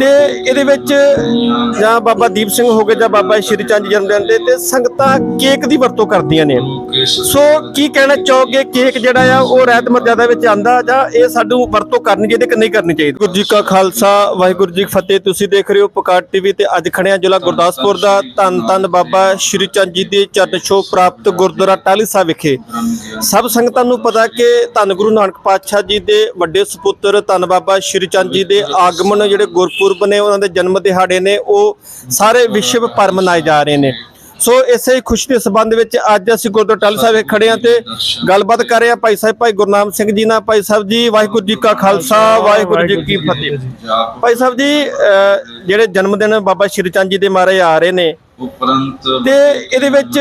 ਤੇ ਇਹਦੇ ਵਿੱਚ ਜਾਂ ਬਾਬਾ ਦੀਪ ਸਿੰਘ ਹੋ ਗਏ ਜਾਂ ਬਾਬਾ ਸ਼੍ਰੀ ਚੰਦ ਜਨਮ ਦਿਨ ਦੇ ਤੇ ਸੰਗਤਾਂ ਕੇਕ ਦੀ ਵਰਤੋਂ ਕਰਦੀਆਂ ਨੇ। ਸੋ ਕੀ ਕਹਿਣਾ ਚਾਹੋਗੇ? ਕੇਕ ਜਿਹੜਾ ਆ ਉਹ ਰਹਿਤ ਮਰਜ਼ਾਦਾ ਵਿੱਚ ਆਂਦਾ ਜਾਂ ਇਹ ਸਾਨੂੰ ਵਰਤੋਂ ਕਰਨੀ ਚਾਹੀਦੀ ਕਿ ਨਹੀਂ ਕਰਨੀ ਚਾਹੀਦੀ? ਗੁਰੂ ਜੀ ਕਾ ਖਾਲਸਾ ਵਾਹਿਗੁਰੂ ਜੀ ਕੀ ਫਤਿਹ। ਤੁਸੀਂ ਦੇਖ ਰਹੇ ਹੋ ਪੁਕਾਰ ਟੀਵੀ ਤੇ ਅੱਜ ਖੜੇ ਹਾਂ ਜ਼ਿਲ੍ਹਾ ਗੁਰਦਾਸਪੁਰ ਦਾ ਧੰਨ ਧੰਨ ਬਾਬਾ ਸ਼੍ਰੀ ਚੰਦ ਜੀ ਦੇ ਚਰਨ ਛੋਹ ਪ੍ਰਾਪਤ ਗੁਰਦੁਆਰਾ ਟਾਹਲੀ ਸਾਹਿਬ ਵਿਖੇ। ਸਭ ਸੰਗਤਾਂ ਨੂੰ ਪਤਾ ਕਿ ਧੰਨ ਗੁਰੂ ਨਾਨਕ ਪਾਤਸ਼ਾਹ ਜੀ ਦੇ ਵੱਡੇ ਸੁਪੁੱਤਰ ਧੰਨ ਬਾਬਾ ਸ਼੍ਰੀ ਚੰਦ ਜੀ ਦੇ ਆਗਮਨ ਜਿਹੜੇ ਗੁਰਪੁਰਬ ਨੇ ਉਹਨਾਂ ਦੇ ਜਨਮ ਦਿਹਾੜੇ ਨੇ ਉਹ ਸਾਰੇ ਵਿਸ਼ਵ ਭਰ ਮਨਾਏ ਜਾ ਰਹੇ ਨੇ। ਸੋ ਇਸੇ ਹੀ ਖੁਸ਼ੀ ਦੇ ਸਬੰਧ ਵਿੱਚ ਅੱਜ ਅਸੀਂ ਗੁਰਦੁਆਰਾ ਟਾਹਲੀ ਸਾਹਿਬ ਖੜੇ ਹਾਂ ਤੇ ਗੱਲਬਾਤ ਕਰ ਰਹੇ ਹਾਂ ਭਾਈ ਸਾਹਿਬ ਭਾਈ ਗੁਰਨਾਮ ਸਿੰਘ ਜੀ ਨਾਲ। ਭਾਈ ਸਾਹਿਬ ਜੀ ਵਾਹਿਗੁਰੂ ਜੀ ਕਾ ਖਾਲਸਾ ਵਾਹਿਗੁਰੂ ਜੀ ਕੀ ਫਤਿਹ। ਭਾਈ ਸਾਹਿਬ ਜੀ ਜਿਹੜੇ ਜਨਮ ਦਿਨ ਬਾਬਾ ਸ਼੍ਰੀ ਚੰਦ ਜੀ ਦੇ ਮਾਰੇ ਆ ਰਹੇ ਨੇ ਉਪਰੰਤ ਤੇ ਇਹਦੇ ਵਿੱਚ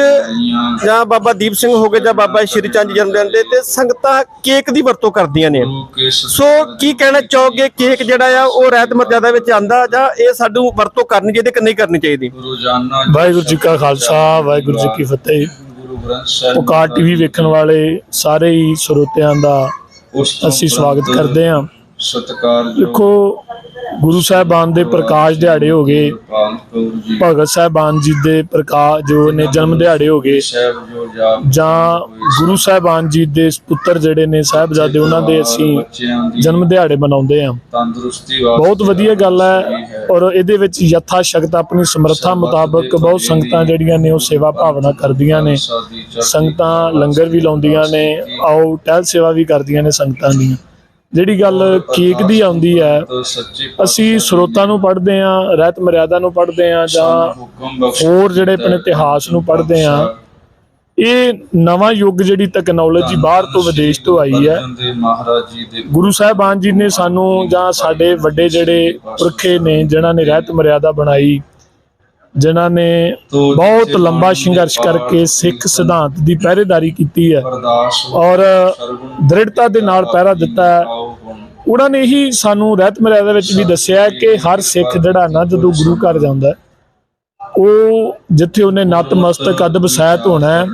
ਜਾਂ ਬਾਬਾ ਦੀਪ ਸਿੰਘ ਹੋ ਗਏ ਜਾਂ ਬਾਬਾ ਸ਼੍ਰੀ ਚੰਦ ਜੀ ਜਨਮ ਦਿਨ ਦੇ ਤੇ ਸੰਗਤਾਂ ਕੇਕ ਦੀ ਵਰਤੋਂ ਕਰਦੀਆਂ ਨੇ। ਸੋ ਕੀ ਕਹਿਣਾ ਚਾਹੋਗੇ ਕੇਕ ਜਿਹੜਾ ਆ ਉਹ ਰਹਿਤ ਮਰਜ਼ਾਦਾ ਵਿੱਚ ਆਂਦਾ ਜਾਂ ਇਹ ਸਾਨੂੰ ਵਰਤੋਂ ਕਰਨੀ ਚਾਹੀਦੀ ਕਿ ਨਹੀਂ ਕਰਨੀ ਚਾਹੀਦੀ? ਰੋਜ਼ਾਨਾ ਵਾਹਿਗੁਰੂ ਜੀ ਕਾ ਖਾਲਸਾ ਵਾਹਿਗੁਰੂ ਜੀ ਕੀ ਫਤਿਹ। ਗੁਰੂ ਗ੍ਰੰਥ ਸਾਹਿਬ ਪੁਕਾਰ ਟੀਵੀ ਵੇਖਣ ਵਾਲੇ ਸਾਰੇ ਹੀ ਸਰੋਤਿਆਂ ਦਾ ਅਸੀਂ ਸਵਾਗਤ ਕਰਦੇ ਹਾਂ। ਸਤਿਕਾਰ ਦੇਖੋ ਗੁਰੂ ਸਾਹਿਬਾਨ ਦੇ ਪ੍ਰਕਾਸ਼ ਦਿਹਾੜੇ ਹੋ ਗਏ। ਭਗਤ ਸਾਹਿਬਾਨ ਜੀ ਦੇ ਪ੍ਰਕਾਸ਼ ਜੋ ਨੇ ਜਨਮ ਦਿਹਾੜੇ ਹੋ ਗਏ। ਜੋ ਗੁਰੂ ਸਾਹਿਬਾਨ ਜੀ ਦੇ ਪੁੱਤਰ ਜਿਹੜੇ ਨੇ ਸਾਹਿਬਜ਼ਾਦੇ ਉਹਨਾਂ ਦੇ ਅਸੀਂ ਜਨਮ ਦਿਹਾੜੇ ਮਨਾਉਂਦੇ ਵਾਸਤੇ ਬਹੁਤ ਵਧੀਆ ਗੱਲ ਹੈ ਔਰ ਇਹਦੇ ਵਿੱਚ ਯਥਾ ਸ਼ਕਤ ਆਪਣੀ ਸਮਰੱਥਾ ਮੁਤਾਬਕ ਬਹੁਤ ਸੰਗਤਾਂ ਜਿਹੜੀਆਂ ਨੇ ਉਹ ਸੇਵਾ ਭਾਵਨਾ ਕਰਦੀਆਂ ਨੇ। ਸੰਗਤਾਂ ਲੰਗਰ ਵੀ ਲਾਉਂਦੀਆਂ ਨੇ। ਆਓ ਟਹਿਲ ਸੇਵਾ ਵੀ ਕਰਦੀਆਂ ਨੇ ਸੰਗਤਾਂ ਦੀਆਂ। ਜਿਹੜੀ ਗੱਲ ਕੇਕ ਦੀ ਆਉਂਦੀ ਹੈ ਅਸੀਂ ਸਰੋਤਾਂ ਨੂੰ ਪੜ੍ਹਦੇ ਆਂ ਰਹਿਤ ਮਰਿਆਦਾ ਨੂੰ ਪੜ੍ਹਦੇ ਆਂ ਜਾਂ ਹੋਰ ਜਿਹੜੇ ਆਪਣੇ ਇਤਿਹਾਸ ਨੂੰ ਪੜ੍ਹਦੇ ਆਂ ਇਹ ਨਵਾਂ ਯੁੱਗ ਜਿਹੜੀ ਟੈਕਨੋਲੋਜੀ ਬਾਹਰ ਤੋਂ ਵਿਦੇਸ਼ ਤੋਂ ਆਈ ਹੈ। ਗੁਰੂ ਸਾਹਿਬਾਨ ਜੀ ਨੇ ਸਾਨੂੰ ਜਾਂ ਸਾਡੇ ਵੱਡੇ ਜਿਹੜੇ ਪੁਰਖੇ ਨੇ ਜਿਨ੍ਹਾਂ ਨੇ ਰਹਿਤ ਮਰਿਆਦਾ ਬਣਾਈ ਜਿਨ੍ਹਾਂ ਨੇ ਬਹੁਤ ਲੰਬਾ ਸੰਘਰਸ਼ ਕਰਕੇ ਸਿੱਖ ਸਿਧਾਂਤ ਦੀ ਪਹਿਰੇਦਾਰੀ ਕੀਤੀ ਹੈ। ਔਰ ਦ੍ਰਿੜਤਾ ਦੇ ਨਾਲ ਪਹਿਰਾ ਦਿੱਤਾ ਉਹਨਾਂ ਨੇ ਹੀ ਸਾਨੂੰ ਰਹਿਤ ਮਰਿਆਦਾ ਵਿੱਚ ਵੀ ਦੱਸਿਆ ਕਿ ਹਰ ਸਿੱਖ ਜਿਹੜਾ ਨਾ ਜਦੋਂ ਗੁਰੂ ਘਰ ਜਾਂਦਾ ਉਹ ਜਿੱਥੇ ਉਹਨੇ ਨਤਮਸਤਕ ਅਦਬ ਸਹਿਤ ਹੋਣਾ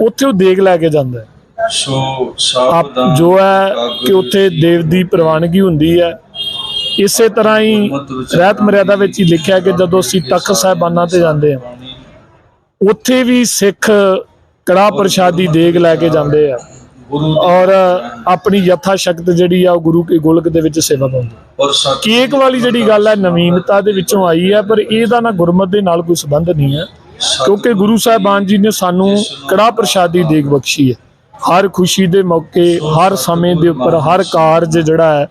ਉੱਥੇ ਉਹ ਦੇਗ ਲੈ ਕੇ ਜਾਂਦਾ ਸੋ ਸਾਵਧਾਨ ਜੋ ਹੈ ਕਿ ਉੱਥੇ ਦੇਵ ਦੀ ਪ੍ਰਵਾਨਗੀ ਹੁੰਦੀ ਹੈ। ਇਸੇ ਤਰ੍ਹਾਂ ਹੀ ਰਹਿਤ ਮਰਿਆਦਾ ਵਿੱਚ ਹੀ ਲਿਖਿਆ ਕਿ ਜਦੋਂ ਅਸੀਂ ਤਖਤ ਸਾਹਿਬਾਨਾਂ ਤੇ ਜਾਂਦੇ ਹਾਂ ਉੱਥੇ ਵੀ ਸਿੱਖ ਕੜਾ ਪ੍ਰਸ਼ਾਦੀ ਦੇਗ ਲੈ ਕੇ ਜਾਂਦੇ ਆ। ਔਰ ਆਪਣੀ ਯਥਾ ਸ਼ਕਤ ਜਿਹੜੀ ਆ ਉਹ ਗੁਰੂ ਕੇ ਗੋਲਕ ਦੇ ਵਿੱਚ ਸੇਵਾ ਪਾਉਂਦੇ। ਔਰ ਕੇਕ ਵਾਲੀ ਜਿਹੜੀ ਗੱਲ ਹੈ ਨਵੀਨਤਾ ਦੇ ਵਿੱਚੋਂ ਆਈ ਹੈ ਪਰ ਇਹਦਾ ਨਾ ਗੁਰਮਤ ਦੇ ਨਾਲ ਕੋਈ ਸੰਬੰਧ ਨਹੀਂ ਹੈ ਕਿਉਂਕਿ ਗੁਰੂ ਸਾਹਿਬਾਨ ਜੀ ਨੇ ਸਾਨੂੰ ਕੜਾ ਪ੍ਰਸ਼ਾਦੀ ਦੇਗ ਬਖਸ਼ੀ ਹੈ। ਹਰ ਖੁਸ਼ੀ ਦੇ ਮੌਕੇ ਹਰ ਸਮੇਂ ਦੇ ਉੱਪਰ ਹਰ ਕਾਰਜ ਜਿਹੜਾ ਹੈ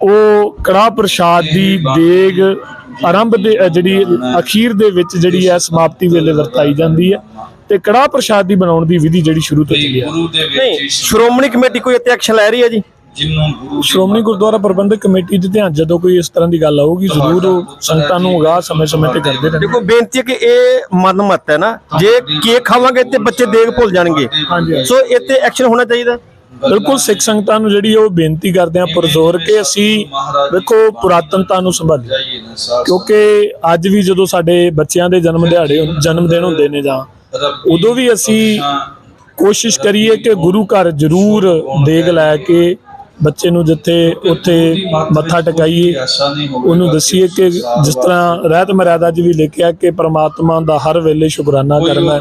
ਉਹ ਕੜਾ ਪ੍ਰਸ਼ਾਦ ਦੀ ਦੇਗ ਆਰੰਭ ਦੇ ਜਿਹੜੀ ਅਖੀਰ ਦੇ ਵਿੱਚ ਜਿਹੜੀ ਹੈ ਸਮਾਪਤੀ ਵੇਲੇ ਵਰਤਾਈ ਜਾਂਦੀ ਹੈ। ਤੇ ਕੜਾ ਪ੍ਰਸ਼ਾਦ ਦੀ ਬਣਾਉਣ ਦੀ ਵਿਧੀ ਜਿਹੜੀ ਸ਼ੁਰੂ ਤੋਂ ਚੱਲੀ ਹੈ ਗੁਰੂ ਦੇ ਵਿੱਚ ਨਹੀਂ ਹੀ ਸ਼੍ਰੋਮਣੀ ਕਮੇਟੀ ਕੋਈ ਇੱਥੇ ਐਕਸ਼ਨ ਲੈ ਰਹੀ ਹੈ ਜੀ? ਗੁਰੂ ਦੀ ਸ਼੍ਰੋਮਣੀ ਗੁਰਦੁਆਰਾ ਪ੍ਰਬੰਧਕ ਕਮੇਟੀ ਦੇ ਧਿਆਨ ਜਦੋਂ ਕੋਈ ਇਸ ਤਰ੍ਹਾਂ ਦੀ ਗੱਲ ਆਊਗੀ ਜ਼ਰੂਰ ਉਹ ਸੰਗਤਾਂ ਨੂੰ ਅਗਾਹ ਸਮੇਂ-ਸਮੇਂ ਤੇ ਕਰਦੇ ਰਹਿੰਦੇ ਦੇਖੋ ਬੇਨਤੀ ਹੈ ਕਿ ਇਹ ਮਨਮਤ ਹੈ ਨਾ। ਜੇ ਕੇਕ ਖਾਵਾਂਗੇ ਤੇ ਬੱਚੇ ਦੇਗ ਭੁੱਲ ਜਾਣਗੇ। ਸੋ ਇੱਥੇ ਐਕਸ਼ਨ ਹੋਣਾ ਚਾਹੀਦਾ ਬਿਲਕੁਲ ਸਿੱਖ ਸੰਗਤਾਂ ਨੂੰ ਜਿਹੜੀ ਉਹ ਬੇਨਤੀ ਕਰਦੇ ਆ ਪੁਰਜ਼ੋਰ ਕੇ ਅਸੀਂ ਵੇਖੋ ਪੁਰਾਤਨਤਾ ਨੂੰ ਸੰਭਾਲੀਏ। ਜਾਈਏ ਨਾ ਸਾਥ ਕਿਉਂਕਿ ਅੱਜ ਵੀ ਜਦੋਂ ਸਾਡੇ ਬੱਚਿਆਂ ਦੇ ਜਨਮ ਦਿਹਾੜੇ ਜਨਮ ਦਿਨ ਹੁੰਦੇ ਨੇ ਜਾਂ ਉਦੋਂ ਵੀ ਅਸੀਂ ਕੋਸ਼ਿਸ਼ ਕਰੀਏ ਕਿ ਗੁਰੂ ਘਰ ਜ਼ਰੂਰ ਦੇਗ ਲੈ ਕੇ ਬੱਚੇ ਨੂੰ ਜਿੱਥੇ ਉੱਥੇ ਮੱਥਾ ਟਿਕਾਈਏ ਉਹਨੂੰ ਦੱਸੀਏ ਕਿ ਜਿਸ ਤਰ੍ਹਾਂ ਰਹਿਤ ਮਰਿਆਦਾ 'ਚ ਵੀ ਲਿਖਿਆ ਕਿ ਪ੍ਰਮਾਤਮਾ ਦਾ ਹਰ ਵੇਲੇ ਸ਼ੁਕਰਾਨਾ ਕਰਨਾ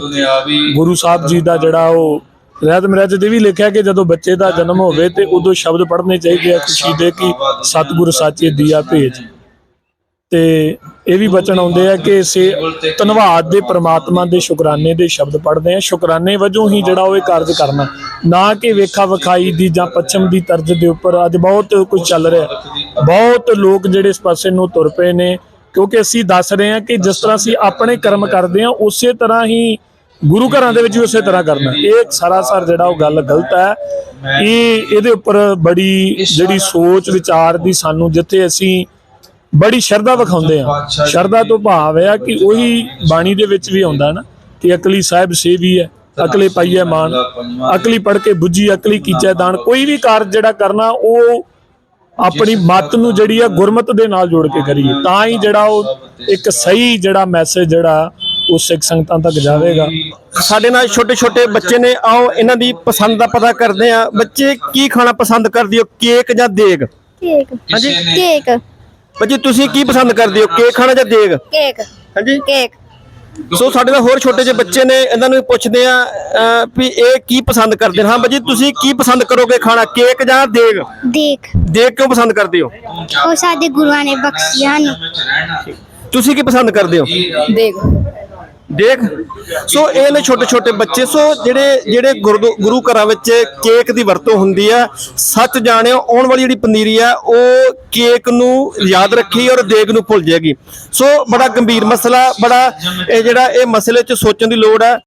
ਗੁਰੂ ਸਾਹਿਬ ਜੀ ਦਾ ਜਿਹੜਾ ਉਹ ਰਹਿਤ ਮਰਿਆਦਾ 'ਚ ਵੀ ਲਿਖਿਆ ਕਿ ਜਦੋਂ ਬੱਚੇ ਦਾ ਜਨਮ ਹੋਵੇ ਤੇ ਉਦੋਂ ਸ਼ਬਦ ਪੜ੍ਹਨੇ ਚਾਹੀਦੇ ਆ ਖੁਸ਼ੀ ਦੇ ਕਿ ਸਤਿਗੁਰ ਸਾਚੇ ਦੀਆ ਭੇਜ। ਤੇ ਇਹ ਵੀ ਬਚਨ ਆਉਂਦੇ ਆ ਕਿ ਇਸੇ ਧੰਨਵਾਦ ਦੇ ਪ੍ਰਮਾਤਮਾ ਦੇ ਸ਼ੁਕਰਾਨੇ ਦੇ ਸ਼ਬਦ ਪੜ੍ਹਦੇ ਆ। ਸ਼ੁਕਰਾਨੇ ਵਜੋਂ ਹੀ ਜਿਹੜਾ ਉਹ ਇਹ ਕਾਰਜ ਕਰਨਾ। ਨਾ ਕਿ ਵੇਖਾ ਵਿਖਾਈ ਦੀ ਜਾਂ ਪੱਛਮ ਦੀ ਤਰਜ਼ ਦੇ ਉੱਪਰ ਅੱਜ ਬਹੁਤ ਕੁਝ ਚੱਲ ਰਿਹਾ। ਬਹੁਤ ਲੋਕ ਜਿਹੜੇ ਇਸ ਪਾਸੇ ਨੂੰ ਤੁਰ ਪਏ ਨੇ, ਕਿਉਂਕਿ ਅਸੀਂ ਦੱਸ ਰਹੇ ਹਾਂ ਕਿ ਜਿਸ ਤਰ੍ਹਾਂ ਅਸੀਂ ਆਪਣੇ ਕਰਮ ਕਰਦੇ ਹਾਂ, ਉਸੇ ਤਰ੍ਹਾਂ ਹੀ ਗੁਰੂ ਘਰਾਂ ਦੇ ਵਿੱਚ ਵੀ ਉਸੇ ਤਰ੍ਹਾਂ ਕਰਨਾ। ਇਹ ਸਰਾਸਰ ਜਿਹੜਾ ਉਹ ਗੱਲ ਗਲਤ ਹੈ। ਇਹ ਇਹਦੇ ਉੱਪਰ ਬੜੀ ਜਿਹੜੀ ਸੋਚ ਵਿਚਾਰ ਦੀ ਸਾਨੂੰ ਜਿੱਥੇ ਅਸੀਂ ਬੜੀ ਸ਼ਰਧਾ ਵਿਖਾਉਂਦੇ ਆ। ਸ਼ਰਧਾ ਤੋਂ ਭਾਵ ਹੈ ਕਿ ਉਹੀ ਬਾਣੀ ਦੇ ਵਿੱਚ ਵੀ ਆਉਂਦਾ ਨਾ ਕਿ ਅਕਲੀ ਸਾਹਿਬ ਸੇਵੀ ਹੈ ਅਕਲੇ ਪਾਈਏ ਮਾਨ ਅਕਲੀ ਪੜ ਕੇ ਬੁੱਝੀ ਅਕਲੀ ਕੀਚੈ ਦਾਨ। ਕੋਈ ਵੀ ਕਾਰਜ ਜਿਹੜਾ ਕਰਨਾ ਉਹ ਆਪਣੀ ਮੱਤ ਨੂੰ ਜਿਹੜੀ ਆ ਗੁਰਮਤ ਦੇ ਨਾਲ ਜੋੜ ਕੇ ਕਰੀਏ। ਤਾਂ ਹੀ ਜਿਹੜਾ ਉਹ ਇੱਕ ਸਹੀ ਜਿਹੜਾ ਮੈਸੇਜ ਜਿਹੜਾ ਉਹ ਸਿੱਖ ਸੰਗਤਾਂ ਤੱਕ ਜਾਵੇਗਾ। ਸਾਡੇ ਨਾਲ ਛੋਟੇ ਛੋਟੇ ਬੱਚੇ ਨੇ ਆਓ ਇਹਨਾਂ ਦੀ ਪਸੰਦ ਦਾ ਪਤਾ ਕਰਦੇ ਆ ਬੱਚੇ ਕੀ ਖਾਣਾ ਪਸੰਦ ਕਰਦੇ ਹੋ? ਕੇਕ ਜਾਂ ਦੇਗ? ਕੇਕ। ਹਾਂਜੀ ਕੇਕ। ਭਾਜੀ ਤੁਸੀਂ ਕੀ ਪਸੰਦ ਕਰਦੇ ਹੋ? ਕੇਕ ਖਾਣਾ ਜਾਂ ਦੇਗ? ਕੇਕ। ਹਾਂਜੀ? ਕੇਕ। ਸੋ ਸਾਡੇ ਨਾਲ ਹੋਰ ਛੋਟੇ ਜਿਹੇ ਬੱਚੇ ਨੇ ਇਹਨਾਂ ਨੂੰ ਵੀ ਪੁੱਛਦੇ ਆ ਅਹ, ਵੀ ਇਹ ਕੀ ਪਸੰਦ ਕਰਦੇ ਨੇ? ਹਾਂ ਭਾਜੀ ਤੁਸੀਂ ਕੀ ਪਸੰਦ ਕਰੋਗੇ ਖਾਣਾ ਕੇਕ ਜਾਂ ਦੇਗ? ਦੇਖ ਦੇਗ ਕਿਉਂ ਪਸੰਦ ਕਰਦੇ ਹੋ? ਉਹ ਸਾਡੇ ਗੁਰੂਆਂ ਨੇ ਬਖਸ਼ਿਆ ਨੂੰ। ਤੁਸੀਂ ਕੀ ਪਸੰਦ ਕਰਦੇ ਹੋ? ਦੇਖ ਦੇਖ, ਸੋ ਇਹ ਨੇ ਛੋਟੇ ਛੋਟੇ ਬੱਚੇ, ਸੋ ਜਿਹੜੇ ਜਿਹੜੇ ਗੁਰਦੁ- ਗੁਰੂ ਘਰਾਂ ਵਿੱਚ ਕੇਕ ਦੀ ਵਰਤੋਂ ਹੁੰਦੀ ਆ, ਸੱਚ ਜਾਣਿਓ, ਆਉਣ ਵਾਲੀ ਜਿਹੜੀ ਪਨੀਰੀ ਆ, ਉਹ ਕੇਕ ਨੂੰ ਯਾਦ ਰੱਖੀ ਔਰ ਦੇਗ ਨੂੰ ਭੁੱਲ ਜਾਏਗੀ। ਸੋ ਬੜਾ ਗੰਭੀਰ ਮਸਲਾ, ਬੜਾ ਇਹ ਜਿਹੜਾ ਇਹ ਮਸਲੇ 'ਚ ਸੋਚਣ ਦੀ ਲੋੜ ਆ।